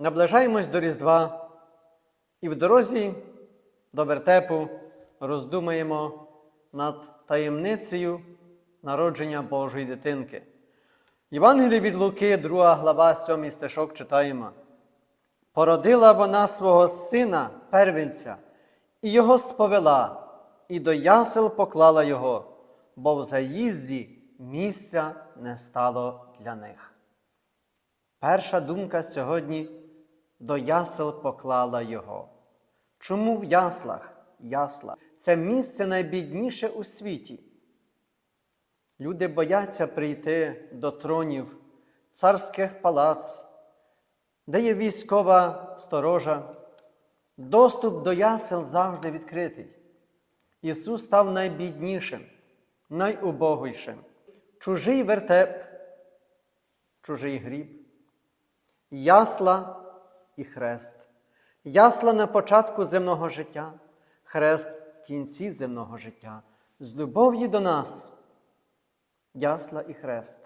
Наближаємось до Різдва і в дорозі до вертепу роздумаємо над таємницею народження Божої дитинки. Євангелії від Луки, 2 глава, 7 стишок читаємо. Породила вона свого сина, первенця, і його сповела, і до ясел поклала його, бо в заїзді місця не стало для них. Перша думка сьогодні до ясел поклала його. Чому в яслах? Ясла це місце найбідніше у світі. Люди бояться прийти до тронів, царських палац, де є військова сторожа. Доступ до ясел завжди відкритий. Ісус став найбіднішим, найубогойшим. Чужий вертеп, чужий гріб, ясла і хрест. Ясла на початку земного життя, хрест в кінці земного життя, з любов'ю до нас, ясла і хрест.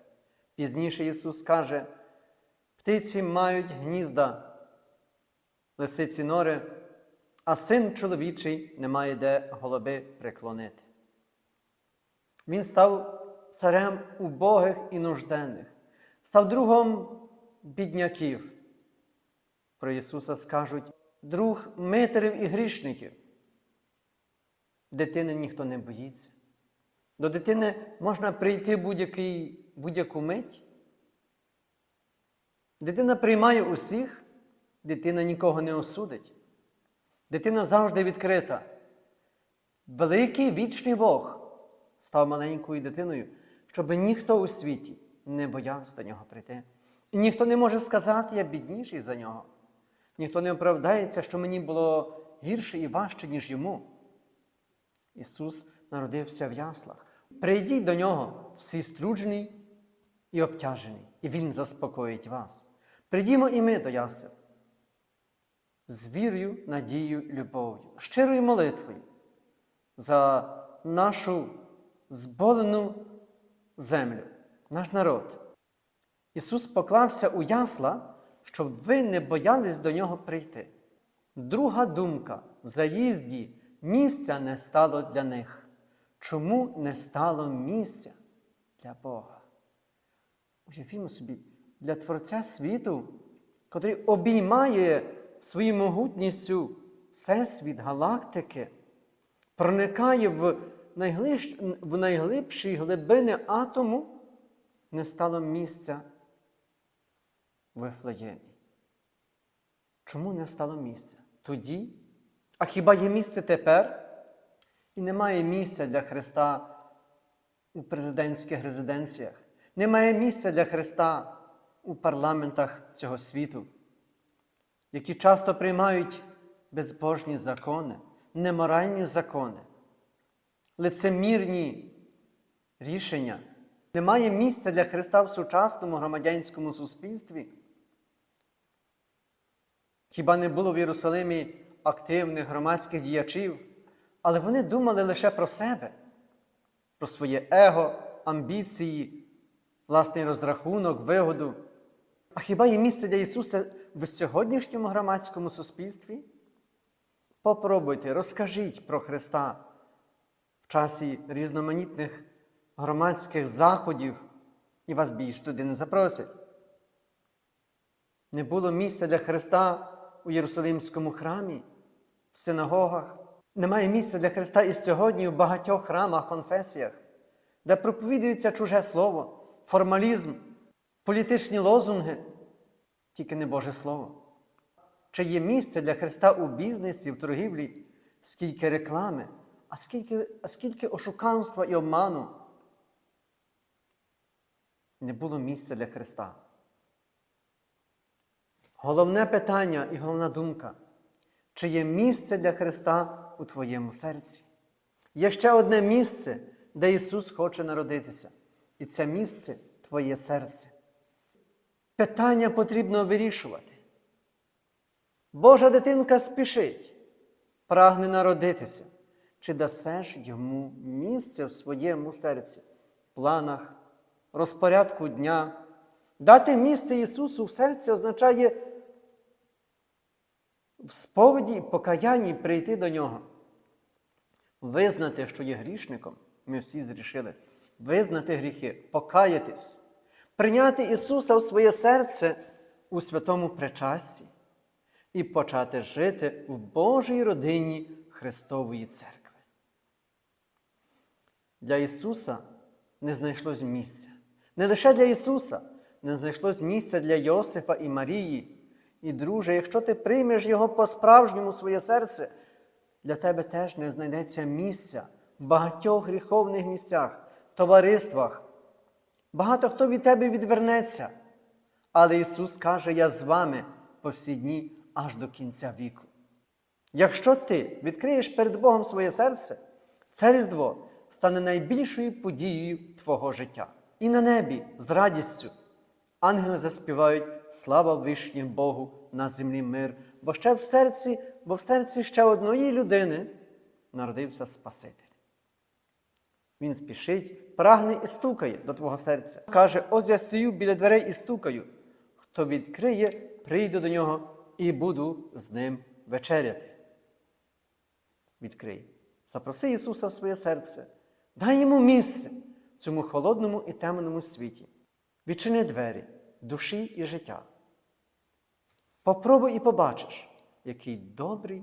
Пізніше Ісус каже, птиці мають гнізда, лисиці нори, а син чоловічий не має де голуби приклонити. Він став царем убогих і нужденних, став другом бідняків. Про Ісуса скажуть друг митерів і грішників. Дитини ніхто не боїться. До дитини можна прийти будь-яку мить. Дитина приймає усіх, дитина нікого не осудить. Дитина завжди відкрита. Великий вічний Бог став маленькою дитиною, щоб ніхто у світі не боявся до нього прийти. І ніхто не може сказати, я бідніший за нього. Ніхто не оправдається, що мені було гірше і важче, ніж йому. Ісус народився в яслах. Прийдіть до нього всі струджені і обтяжені, і Він заспокоїть вас. Прийдімо і ми до ясел з вірою, надією, любов'ю, щирою молитвою за нашу зболену землю, наш народ. Ісус поклався у ясла, щоб ви не боялись до нього прийти. Друга думка в заїзді місця не стало для них. Чому не стало місця для Бога? Уявімо собі, для Творця світу, котрий обіймає своєю могутністю всесвіт галактики, проникає в, найглибш, в найглибші глибини атому, не стало місця Вифлеємі. Чому не стало місця? Тоді? А хіба є місце тепер? І немає місця для Христа у президентських резиденціях. Немає місця для Христа у парламентах цього світу, які часто приймають безбожні закони, неморальні закони, лицемірні рішення. Немає місця для Христа в сучасному громадянському суспільстві. Хіба не було в Єрусалимі активних громадських діячів, але вони думали лише про себе, про своє его, амбіції, власний розрахунок, вигоду. А хіба є місце для Ісуса в сьогоднішньому громадському суспільстві? Попробуйте, розкажіть про Христа в часі різноманітних громадських заходів, і вас більш туди не запросять. Не було місця для Христа у Єрусалимському храмі, в синагогах. Немає місця для Христа і сьогодні в багатьох храмах, конфесіях, де проповідується чуже слово, формалізм, політичні лозунги, тільки не Боже Слово. Чи є місце для Христа у бізнесі, в торгівлі, скільки реклами, а скільки, а скільки ошуканства і обману? Не було місця для Христа. Головне питання і головна думка, чи є місце для Христа у твоєму серці? Є ще одне місце, де Ісус хоче народитися, і це місце твоє серце. Питання потрібно вирішувати. Божа дитинка спішить, прагне народитися, чи дасеш йому місце в своєму серці, планах, розпорядку дня. Дати місце Ісусу в серці означає в сповіді і покаянні прийти до нього, визнати, що є грішником, ми всі зрішили, визнати гріхи, покаятись, прийняти Ісуса в своє серце у святому причасті і почати жити в Божій родині Христової Церкви. Для Ісуса не знайшлось місця. Не лише для Ісуса, не знайшлось місця для Йосифа і Марії. І, друже, якщо ти приймеш Його по-справжньому своє серце, для тебе теж не знайдеться місця в багатьох гріховних місцях, товариствах. Багато хто від тебе відвернеться. Але Ісус каже, я з вами по всі дні аж до кінця віку. Якщо ти відкриєш перед Богом своє серце, це Різдво стане найбільшою подією твого життя. І на небі з радістю ангели заспівають слава вишнім Богу на землі мир, бо ще в серці, бо в серці ще одної людини народився Спаситель. Він спішить, прагне і стукає до твого серця. Каже: ось я стою біля дверей і стукаю. Хто відкриє, прийду до нього і буду з ним вечеряти. Відкрий. Запроси Ісуса в своє серце, дай йому місце в цьому холодному і темному світі. Відчини двері душі і життя. Попробуй і побачиш, який добрий